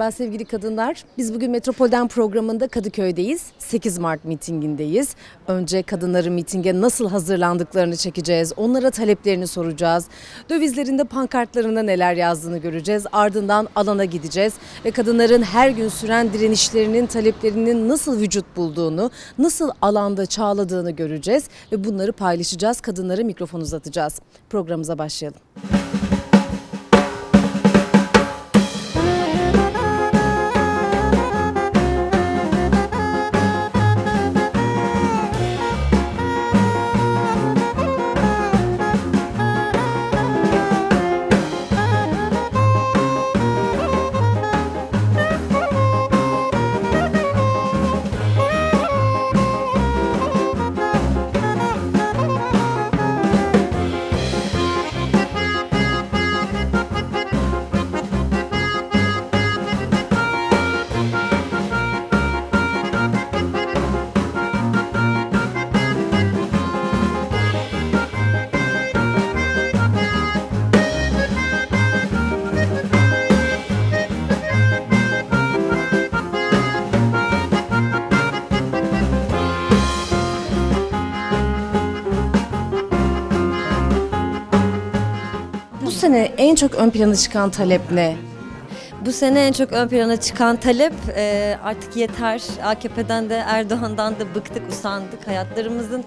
Merhaba sevgili kadınlar. Biz bugün Metropol'den programında Kadıköy'deyiz. 8 Mart mitingindeyiz. Önce kadınların mitinge nasıl hazırlandıklarını çekeceğiz. Onlara taleplerini soracağız. Dövizlerinde pankartlarında neler yazdığını göreceğiz. Ardından alana gideceğiz ve kadınların her gün süren direnişlerinin, taleplerinin nasıl vücut bulduğunu, nasıl alanda çağladığını göreceğiz ve bunları paylaşacağız. Kadınlara mikrofon uzatacağız. Programımıza başlayalım. Bu en çok ön plana çıkan talep ne? Bu sene en çok ön plana çıkan talep e, artık yeter. AKP'den de Erdoğan'dan da bıktık, usandık. Hayatlarımızın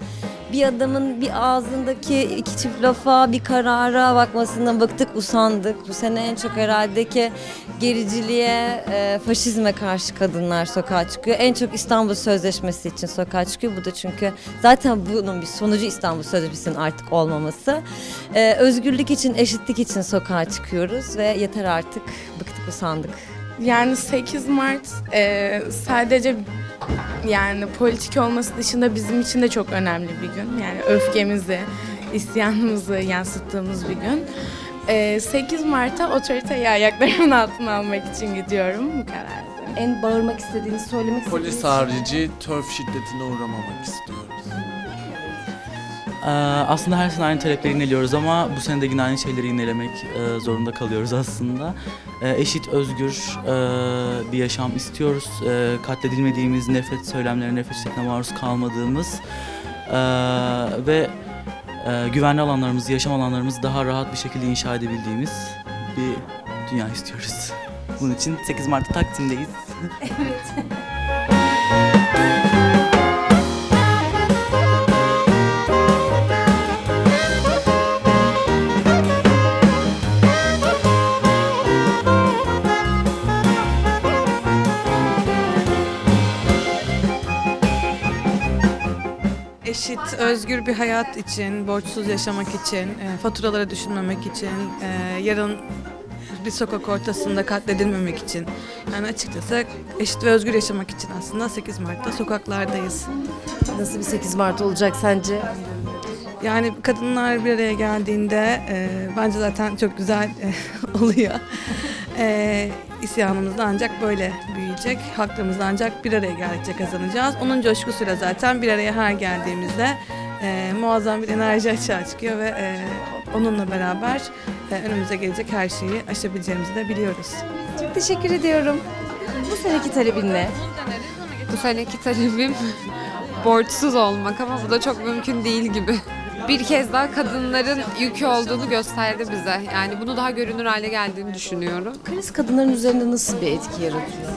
bir adamın bir ağzındaki iki çift lafa, bir karara bakmasından bıktık, usandık. Bu sene en çok herhalde ki gericiliğe, e, faşizme karşı kadınlar sokağa çıkıyor. En çok İstanbul Sözleşmesi için sokağa çıkıyor. Bu da çünkü zaten bunun bir sonucu İstanbul Sözleşmesi'nin artık olmaması. E, özgürlük için, eşitlik için sokağa çıkıyoruz ve yeter artık, bıktık, usandık. Yani 8 Mart e, sadece yani politik olması dışında bizim için de çok önemli bir gün. Yani öfkemizi, isyanımızı yansıttığımız bir gün. E, 8 Mart'a otoriteyi ayaklarımın altına almak için gidiyorum. Bu kadar. En bağırmak istediğiniz, söylemek istediğiniz Polis harici törf şiddetine uğramamak istiyoruz. Ee, aslında her sene aynı talepleri yineliyoruz ama bu sene de yine aynı şeyleri yinelemek e, zorunda kalıyoruz aslında. Ee, eşit, özgür e, bir yaşam istiyoruz. E, katledilmediğimiz, nefret söylemlerine, nefret şiddetine maruz kalmadığımız e, ve güvenli alanlarımızı, yaşam alanlarımızı daha rahat bir şekilde inşa edebildiğimiz bir dünya istiyoruz. Bunun için 8 Mart'ta Taksim'deyiz. Özgür bir hayat için, borçsuz yaşamak için, e, faturaları düşünmemek için, e, yarın bir sokak ortasında katledilmemek için. Yani açıkçası eşit ve özgür yaşamak için aslında 8 Mart'ta sokaklardayız. Nasıl bir 8 Mart olacak sence? Yani kadınlar bir araya geldiğinde e, bence zaten çok güzel e, oluyor. E, isyanımız da ancak böyle büyüyecek. Hakkımız da ancak bir araya geldikçe kazanacağız. Onun coşkusuyla zaten bir araya her geldiğimizde e, muazzam bir enerji açığa çıkıyor ve e, onunla beraber e, önümüze gelecek her şeyi aşabileceğimizi de biliyoruz. Çok teşekkür ediyorum. Bu seneki talebin ne? Bu seneki talebim borçsuz olmak ama bu da çok mümkün değil gibi. Bir kez daha kadınların yükü olduğunu gösterdi bize. Yani bunu daha görünür hale geldiğini düşünüyorum. Kriz kadınların üzerinde nasıl bir etki yaratıyor?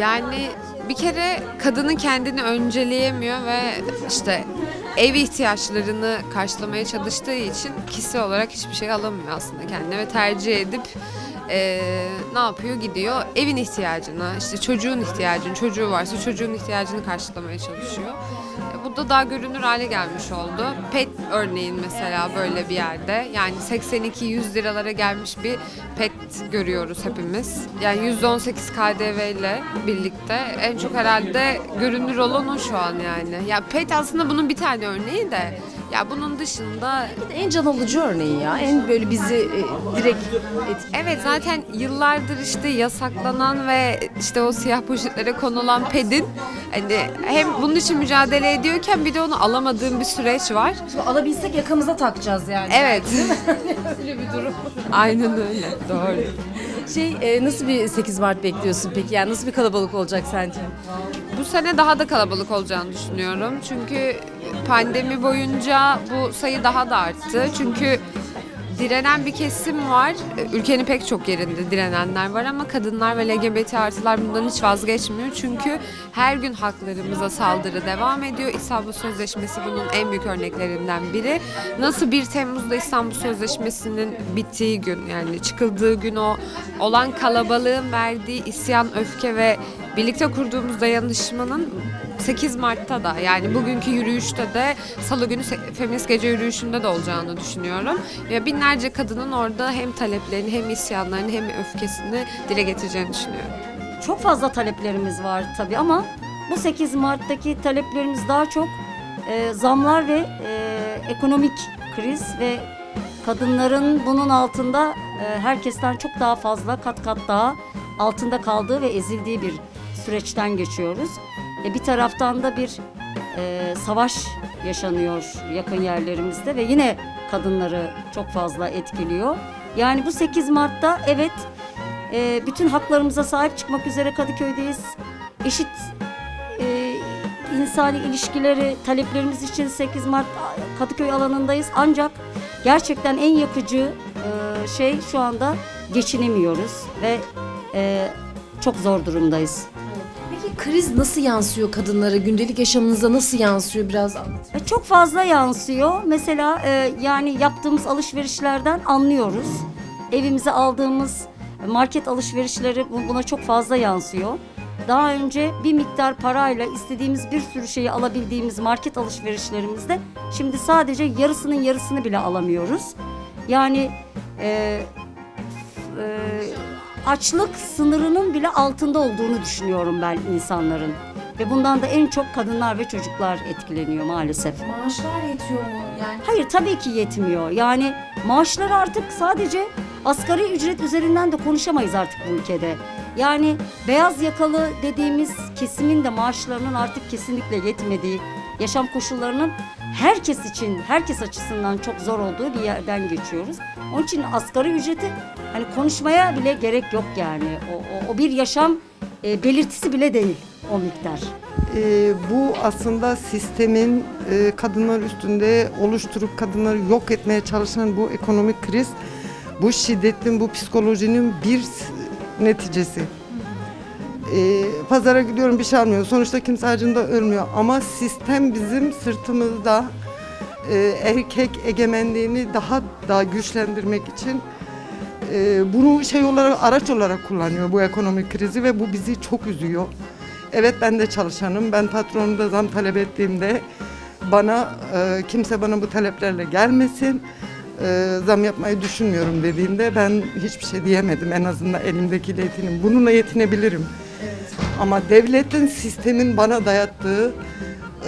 Yani bir kere kadının kendini önceleyemiyor ve işte ev ihtiyaçlarını karşılamaya çalıştığı için kişisel olarak hiçbir şey alamıyor aslında kendine ve tercih edip eee, ne yapıyor gidiyor evin ihtiyacına işte çocuğun ihtiyacını çocuğu varsa çocuğun ihtiyacını karşılamaya çalışıyor. E, bu da daha görünür hale gelmiş oldu. Pet örneğin mesela böyle bir yerde yani 82-100 liralara gelmiş bir pet görüyoruz hepimiz. Yani %18 KDV ile birlikte en çok herhalde görünür olan o şu an yani. Ya pet aslında bunun bir tane örneği de ya bunun dışında En can alıcı örneği ya. En böyle bizi e, direkt etkili. Evet zaten yıllardır işte yasaklanan ve işte o siyah poşetlere konulan pedin hani hem bunun için mücadele ediyorken bir de onu alamadığım bir süreç var. Alabilsek yakamıza takacağız yani. Evet. Öyle bir durum. Aynen öyle. Doğru. Şey e, nasıl bir 8 Mart bekliyorsun peki? Yani nasıl bir kalabalık olacak sence? Bu sene daha da kalabalık olacağını düşünüyorum. Çünkü pandemi boyunca bu sayı daha da arttı. Çünkü direnen bir kesim var. Ülkenin pek çok yerinde direnenler var ama kadınlar ve LGBT artılar bundan hiç vazgeçmiyor. Çünkü her gün haklarımıza saldırı devam ediyor. İstanbul Sözleşmesi bunun en büyük örneklerinden biri. Nasıl 1 Temmuz'da İstanbul Sözleşmesi'nin bittiği gün yani çıkıldığı gün o olan kalabalığın verdiği isyan, öfke ve birlikte kurduğumuz dayanışmanın 8 Mart'ta da yani bugünkü yürüyüşte de salı günü feminist gece yürüyüşünde de olacağını düşünüyorum. Ya binlerce kadının orada hem taleplerini hem isyanlarını hem öfkesini dile getireceğini düşünüyorum. Çok fazla taleplerimiz var tabii ama bu 8 Mart'taki taleplerimiz daha çok e, zamlar ve e, ekonomik kriz ve kadınların bunun altında e, herkesten çok daha fazla kat kat daha altında kaldığı ve ezildiği bir süreçten geçiyoruz. E, bir taraftan da bir e, savaş yaşanıyor yakın yerlerimizde ve yine kadınları çok fazla etkiliyor. Yani bu 8 Mart'ta evet e, bütün haklarımıza sahip çıkmak üzere Kadıköy'deyiz. Eşit e, insani ilişkileri taleplerimiz için 8 Mart Kadıköy alanındayız. Ancak gerçekten en yakıcı e, şey şu anda geçinemiyoruz ve e, çok zor durumdayız. Kriz nasıl yansıyor kadınlara? Gündelik yaşamınıza nasıl yansıyor? Biraz anlat. E, Çok fazla yansıyor. Mesela e, yani yaptığımız alışverişlerden anlıyoruz. Evimize aldığımız market alışverişleri bu- buna çok fazla yansıyor. Daha önce bir miktar parayla istediğimiz bir sürü şeyi alabildiğimiz market alışverişlerimizde şimdi sadece yarısının yarısını bile alamıyoruz. Yani e, e, açlık sınırının bile altında olduğunu düşünüyorum ben insanların. Ve bundan da en çok kadınlar ve çocuklar etkileniyor maalesef. Maaşlar yetiyor mu? Yani Hayır tabii ki yetmiyor. Yani maaşlar artık sadece asgari ücret üzerinden de konuşamayız artık bu ülkede. Yani beyaz yakalı dediğimiz kesimin de maaşlarının artık kesinlikle yetmediği, yaşam koşullarının herkes için, herkes açısından çok zor olduğu bir yerden geçiyoruz. Onun için asgari ücreti hani konuşmaya bile gerek yok yani. O, o, o bir yaşam e, belirtisi bile değil o miktar. Ee, bu aslında sistemin e, kadınlar üstünde oluşturup kadınları yok etmeye çalışan bu ekonomik kriz, bu şiddetin, bu psikolojinin bir neticesi. Ee, pazara gidiyorum bir şey almıyorum. Sonuçta kimse acında ölmüyor. Ama sistem bizim sırtımızda e, erkek egemenliğini daha daha güçlendirmek için e, bunu şey olarak araç olarak kullanıyor bu ekonomik krizi ve bu bizi çok üzüyor. Evet ben de çalışanım. Ben patronumda zam talep ettiğimde bana e, kimse bana bu taleplerle gelmesin. e, zam yapmayı düşünmüyorum dediğinde ben hiçbir şey diyemedim. En azından elimdekiyle yetinim. Bununla yetinebilirim. Ama devletin, sistemin bana dayattığı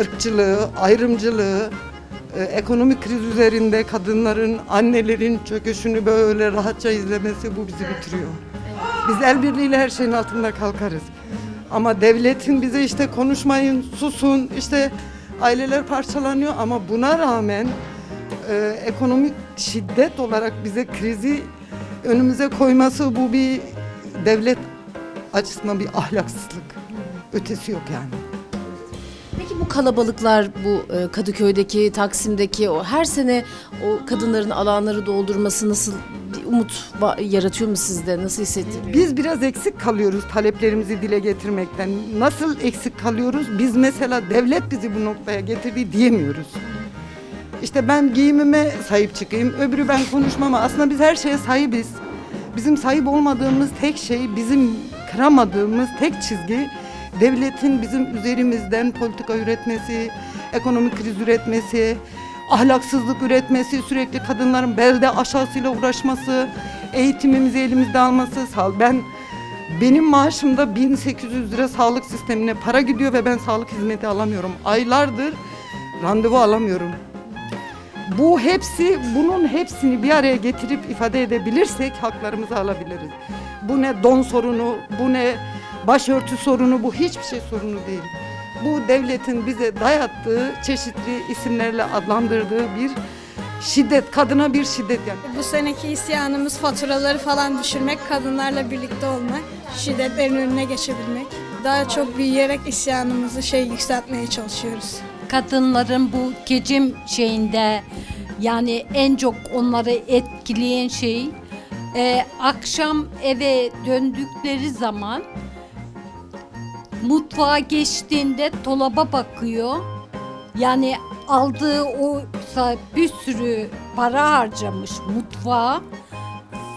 ırkçılığı, ayrımcılığı, e, ekonomik kriz üzerinde kadınların, annelerin çöküşünü böyle rahatça izlemesi bu bizi bitiriyor. Biz el birliğiyle her şeyin altında kalkarız. Ama devletin bize işte konuşmayın, susun, işte aileler parçalanıyor ama buna rağmen e, ekonomik şiddet olarak bize krizi önümüze koyması bu bir devlet açısından bir ahlaksızlık. Ötesi yok yani. Peki bu kalabalıklar bu e, Kadıköy'deki, Taksim'deki o her sene o kadınların alanları doldurması nasıl bir umut yaratıyor mu sizde? Nasıl hissettiriyor? Biz biraz eksik kalıyoruz taleplerimizi dile getirmekten. Nasıl eksik kalıyoruz? Biz mesela devlet bizi bu noktaya getirdi diyemiyoruz. İşte ben giyimime sahip çıkayım, öbürü ben konuşmama. Aslında biz her şeye sahibiz. Bizim sahip olmadığımız tek şey, bizim kıramadığımız tek çizgi devletin bizim üzerimizden politika üretmesi, ekonomik kriz üretmesi, ahlaksızlık üretmesi, sürekli kadınların belde aşağısıyla uğraşması, eğitimimizi elimizde alması. Ben benim maaşımda 1800 lira sağlık sistemine para gidiyor ve ben sağlık hizmeti alamıyorum. Aylardır randevu alamıyorum. Bu hepsi, bunun hepsini bir araya getirip ifade edebilirsek haklarımızı alabiliriz. Bu ne don sorunu, bu ne başörtü sorunu, bu hiçbir şey sorunu değil. Bu devletin bize dayattığı, çeşitli isimlerle adlandırdığı bir şiddet, kadına bir şiddet yani. Bu seneki isyanımız faturaları falan düşürmek, kadınlarla birlikte olmak, şiddetlerin önüne geçebilmek. Daha çok büyüyerek isyanımızı şey yükseltmeye çalışıyoruz. Kadınların bu geçim şeyinde yani en çok onları etkileyen şey e, akşam eve döndükleri zaman mutfağa geçtiğinde dolaba bakıyor. Yani aldığı o bir sürü para harcamış mutfağa.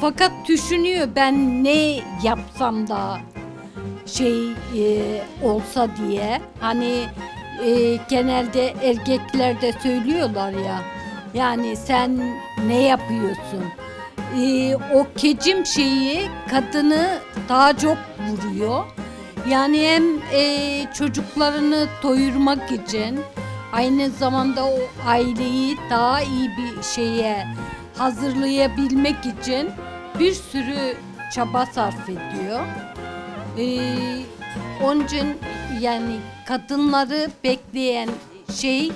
Fakat düşünüyor ben ne yapsam da şey e, olsa diye. Hani e, genelde erkekler de söylüyorlar ya. Yani sen ne yapıyorsun? E, o kecim şeyi kadını daha çok vuruyor. Yani hem e, çocuklarını doyurmak için aynı zamanda o aileyi daha iyi bir şeye hazırlayabilmek için bir sürü çaba sarf ediyor. Ee, onun için yani kadınları bekleyen şey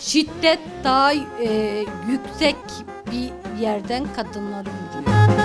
şiddet daha e, yüksek bir yerden kadınları vuruyor.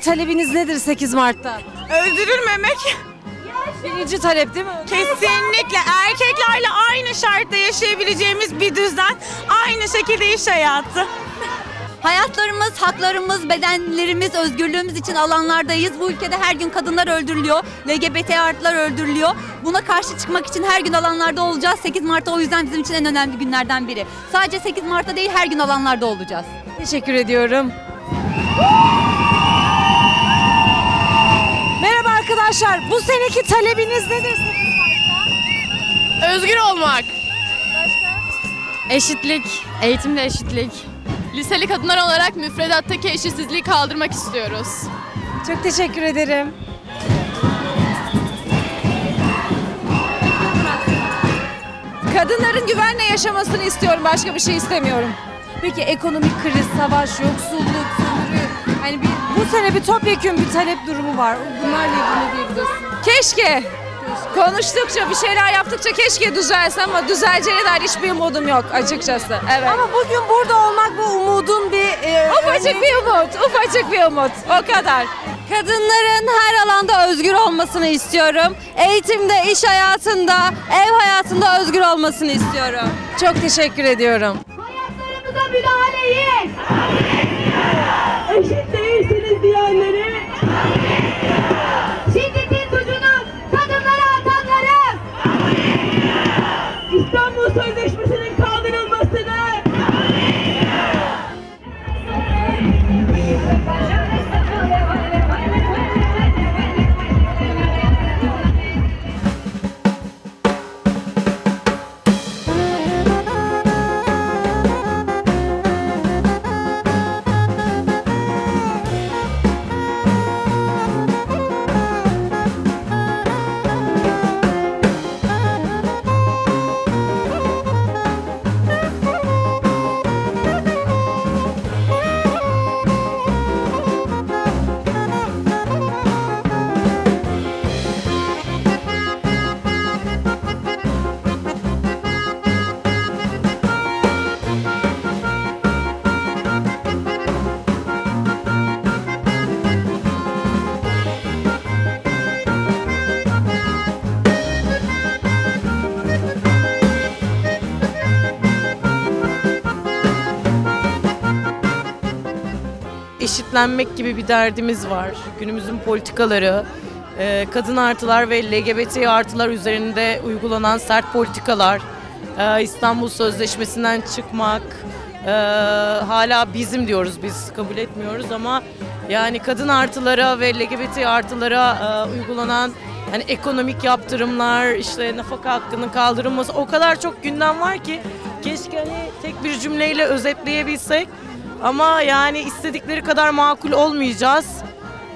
Seneki talebiniz nedir 8 Mart'ta? Öldürülmemek Birinci talep değil mi? kesinlikle erkeklerle aynı şartta yaşayabileceğimiz bir düzen, aynı şekilde iş hayatı. Hayatlarımız, haklarımız, bedenlerimiz, özgürlüğümüz için alanlardayız. Bu ülkede her gün kadınlar öldürülüyor, LGBT artılar öldürülüyor. Buna karşı çıkmak için her gün alanlarda olacağız. 8 Mart'ta o yüzden bizim için en önemli günlerden biri. Sadece 8 Mart'ta değil her gün alanlarda olacağız. Teşekkür ediyorum. Merhaba arkadaşlar. Bu seneki talebiniz nedir? Özgür olmak. Eşitlik, eğitimde eşitlik. Liseli kadınlar olarak müfredattaki eşitsizliği kaldırmak istiyoruz. Çok teşekkür ederim. Kadınların güvenle yaşamasını istiyorum. Başka bir şey istemiyorum. Peki ekonomik kriz, savaş, sömürü. Hani bir, bu sene bir topyekun bir talep durumu var. Bunlarla ilgili ne diyebilirsin? Keşke. Konuştukça, bir şeyler yaptıkça keşke düzelse ama düzeleceğine dair hiçbir umudum yok açıkçası. Evet. Ama bugün burada olmak bu umudun bir... ufacık bir umut, ufacık bir umut. O kadar. Kadınların her alanda özgür olmasını istiyorum. Eğitimde, iş hayatında, ev hayatında özgür olmasını istiyorum. Çok teşekkür ediyorum. Hayatlarımıza müdahaleyi. Eşitlenmek gibi bir derdimiz var. Günümüzün politikaları, e, kadın artılar ve LGBT artılar üzerinde uygulanan sert politikalar, e, İstanbul Sözleşmesi'nden çıkmak, e, hala bizim diyoruz biz kabul etmiyoruz ama yani kadın artılara ve LGBT artılara uygulanan hani ekonomik yaptırımlar, işte nafaka hakkının kaldırılması o kadar çok gündem var ki keşke hani tek bir cümleyle özetleyebilsek. Ama yani istedikleri kadar makul olmayacağız.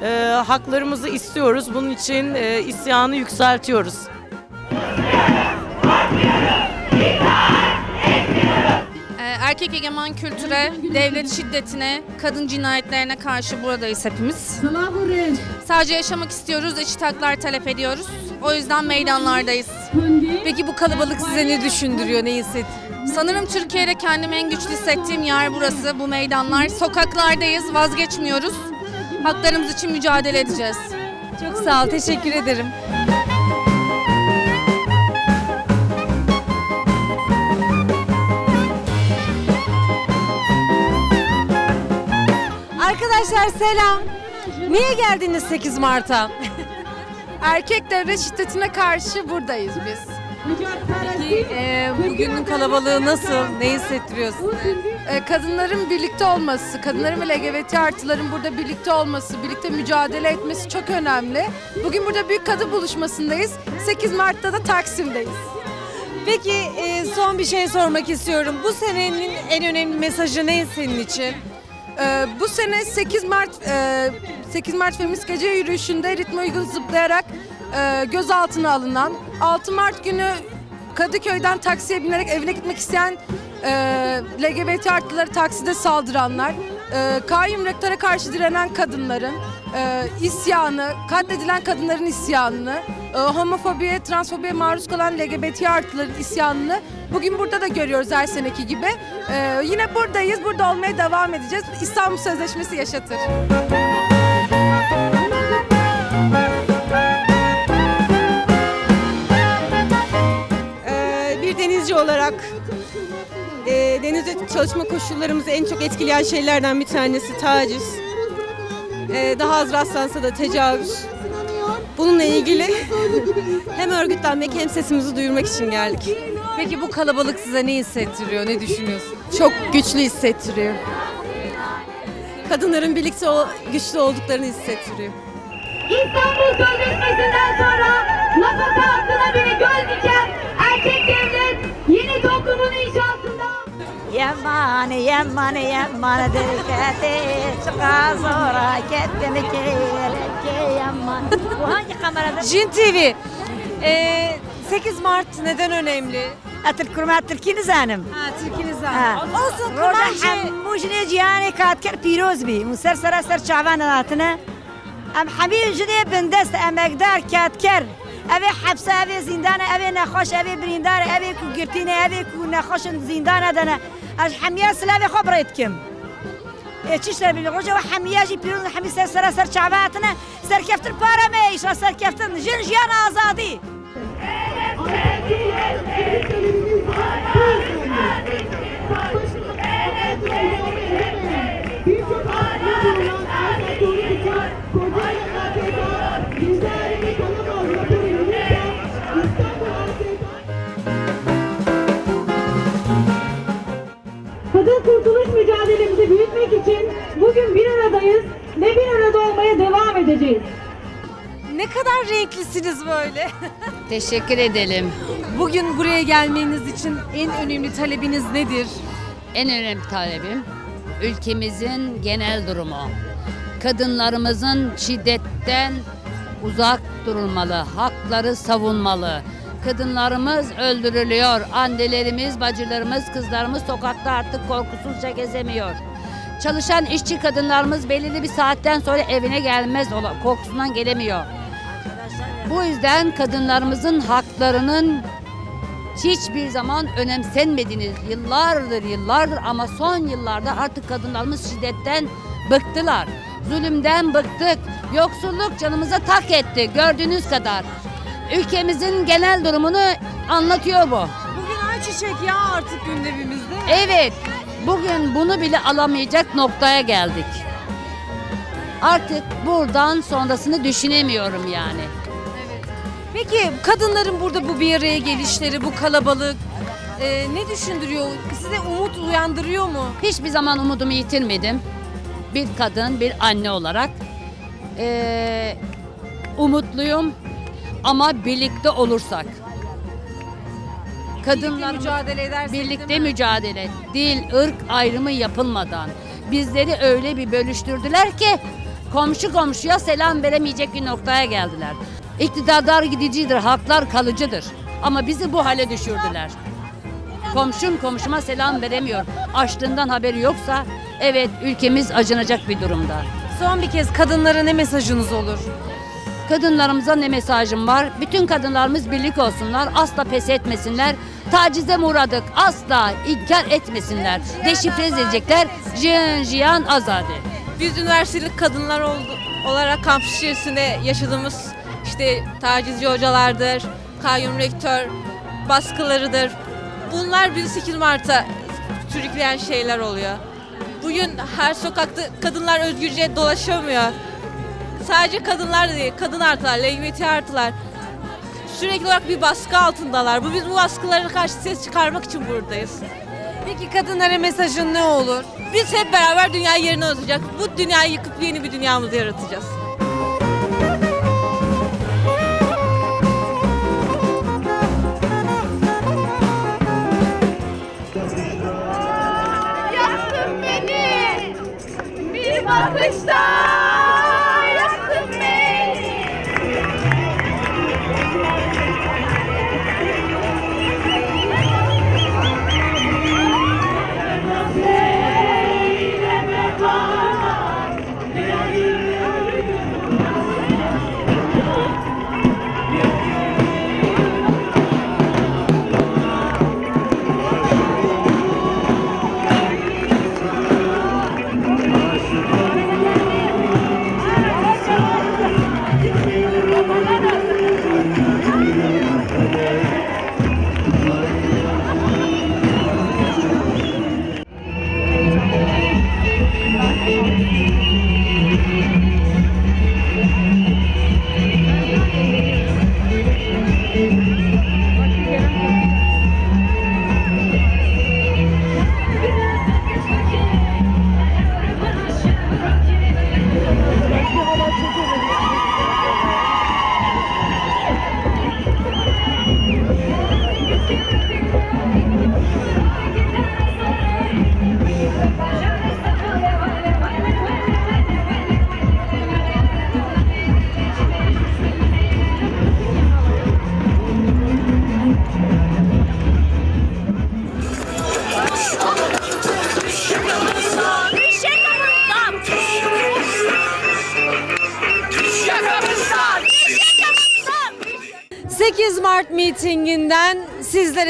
E, haklarımızı istiyoruz. Bunun için e, isyanı yükseltiyoruz. Erkek egemen kültüre, devlet şiddetine, kadın cinayetlerine karşı buradayız hepimiz. Sadece yaşamak istiyoruz, eşit haklar talep ediyoruz. O yüzden meydanlardayız. Peki bu kalabalık size ne düşündürüyor, ne hissettiriyor? Sanırım Türkiye'de kendimi en güçlü hissettiğim yer burası, bu meydanlar. Sokaklardayız, vazgeçmiyoruz. Haklarımız için mücadele edeceğiz. Çok sağ ol, teşekkür ederim. Arkadaşlar selam. Niye geldiniz 8 Mart'a? Erkek devlet şiddetine karşı buradayız biz. Peki e, bugünün kalabalığı nasıl? Ne hissettiriyorsun? Ee, kadınların birlikte olması, kadınların ve LGBT artıların burada birlikte olması, birlikte mücadele etmesi çok önemli. Bugün burada büyük kadın buluşmasındayız. 8 Mart'ta da Taksim'deyiz. Peki e, son bir şey sormak istiyorum. Bu senenin en önemli mesajı ne senin için? Ee, bu sene 8 Mart e, 8 Mart Feminist Gece Yürüyüşü'nde ritme uygun zıplayarak e, gözaltına alınan 6 Mart günü Kadıköy'den taksiye binerek evine gitmek isteyen e, LGBT artıları takside saldıranlar, e, kayyum rektöre karşı direnen kadınların e, isyanı, katledilen kadınların isyanını, e, homofobiye, transfobiye maruz kalan LGBT artıların isyanını bugün burada da görüyoruz her seneki gibi. E, yine buradayız, burada olmaya devam edeceğiz. İstanbul Sözleşmesi yaşatır. Ee, bir denizci olarak e, denizde çalışma koşullarımızı en çok etkileyen şeylerden bir tanesi taciz. Ee, daha az rastlansa da tecavüz. Bununla ilgili hem örgütlenmek hem sesimizi duyurmak için geldik. Peki bu kalabalık size ne hissettiriyor? Ne düşünüyorsun? Çok güçlü hissettiriyor. Kadınların birlikte o, güçlü olduklarını hissettiriyor. İstanbul Sözleşmesi'nden sonra nafaka hakkına bile göz diken erkek devlet yeni toplumun inşasında Yaman yaman yaman derkete çıka zora kettim keleke yaman. Bu hangi kamerada? Jin TV. e, 8 Mart neden önemli? Atır kurma Türkiye nizanim. Ha, Türk'ünüzden. Ha. Olsun روجا Kurmancı. حموشني جياني كات كر بيروز بي مسر سر سر شعبان راتنا ام حبيب جدي بندست ام اقدار كات كر ابي حبسه ابي زندان ابي نخوش ابي بريندار ابي كو قرتيني ابي كو نخوش زندان دنا اج حمية سلافي خبرتكم تشتري بالرجا وحمياجي بيروز حمي سر سر سر شعباتنا سر كفتر بارا ميش سر كفتر جن جيان ازادي kadın kurtuluş mücadelemizi büyütmek için bugün bir aradayız ve bir arada olmaya devam edeceğiz. Ne kadar renklisiniz böyle. Teşekkür edelim. Bugün buraya gelmeniz için en önemli talebiniz nedir? En önemli talebim ülkemizin genel durumu. Kadınlarımızın şiddetten uzak durulmalı, hakları savunmalı. Kadınlarımız öldürülüyor, annelerimiz, bacılarımız, kızlarımız sokakta artık korkusuzca gezemiyor. Çalışan işçi kadınlarımız belirli bir saatten sonra evine gelmez, korkusundan gelemiyor. Bu yüzden kadınlarımızın haklarının hiçbir zaman önemsenmediniz. Yıllardır yıllardır ama son yıllarda artık kadınlarımız şiddetten bıktılar. Zulümden bıktık. Yoksulluk canımıza tak etti gördüğünüz kadar. Ülkemizin genel durumunu anlatıyor bu. Bugün ayçiçek ya artık gündemimizde. Evet, bugün bunu bile alamayacak noktaya geldik. Artık buradan sonrasını düşünemiyorum yani. Peki kadınların burada bu bir araya gelişleri, bu kalabalık e, ne düşündürüyor? Size umut uyandırıyor mu? Hiçbir zaman umudumu yitirmedim. Bir kadın, bir anne olarak. Ee, umutluyum ama birlikte olursak. Kadınlar mücadele edersek birlikte değil mi? mücadele, dil, ırk ayrımı yapılmadan bizleri öyle bir bölüştürdüler ki komşu komşuya selam veremeyecek bir noktaya geldiler. İktidarlar gidicidir, haklar kalıcıdır. Ama bizi bu hale düşürdüler. Komşum komşuma selam veremiyor. Açlığından haberi yoksa evet ülkemiz acınacak bir durumda. Son bir kez kadınlara ne mesajınız olur? Kadınlarımıza ne mesajım var? Bütün kadınlarımız birlik olsunlar. Asla pes etmesinler. Tacize mi uğradık? Asla inkar etmesinler. Deşifre edilecekler. Jiyan jiyan azade. Biz üniversiteli kadınlar oldu, olarak kampüs içerisinde yaşadığımız işte tacizci hocalardır, kayyum rektör baskılarıdır. Bunlar bizi 8 Mart'a sürükleyen şeyler oluyor. Bugün her sokakta kadınlar özgürce dolaşamıyor. Sadece kadınlar değil, kadın artılar, LGBT artılar sürekli olarak bir baskı altındalar. Bu biz bu baskılara karşı ses çıkarmak için buradayız. Peki kadınlara mesajın ne olur? Biz hep beraber dünyayı yerine oturacak. Bu dünyayı yıkıp yeni bir dünyamızı yaratacağız. Bir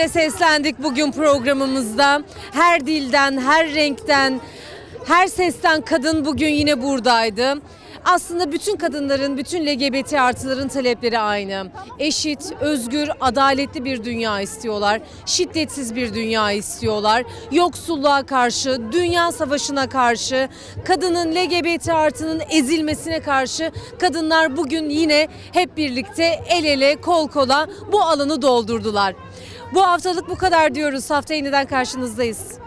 sizlere seslendik bugün programımızda. Her dilden, her renkten, her sesten kadın bugün yine buradaydı. Aslında bütün kadınların, bütün LGBT artıların talepleri aynı. Eşit, özgür, adaletli bir dünya istiyorlar. Şiddetsiz bir dünya istiyorlar. Yoksulluğa karşı, dünya savaşına karşı, kadının LGBT artının ezilmesine karşı kadınlar bugün yine hep birlikte el ele, kol kola bu alanı doldurdular. Bu haftalık bu kadar diyoruz. Hafta yeniden karşınızdayız.